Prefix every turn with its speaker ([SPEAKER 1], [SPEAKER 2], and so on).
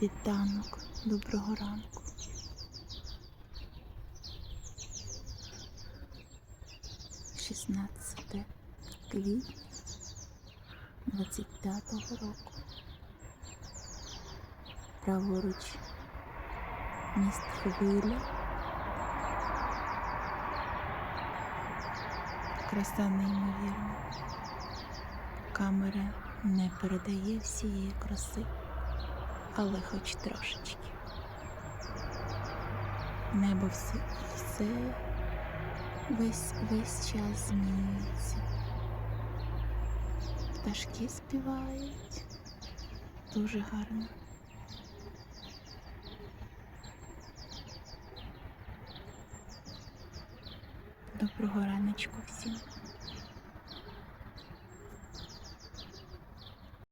[SPEAKER 1] світанок. Доброго ранку. Шістнадцяте квітня 25-го року. Праворуч міст хвиля. Краса неймовірна. Камера не передає всієї краси, але хоч трошечки. Небо все, все весь, весь час змінюється. Пташки співають. Дуже гарно. Доброго раночку всім.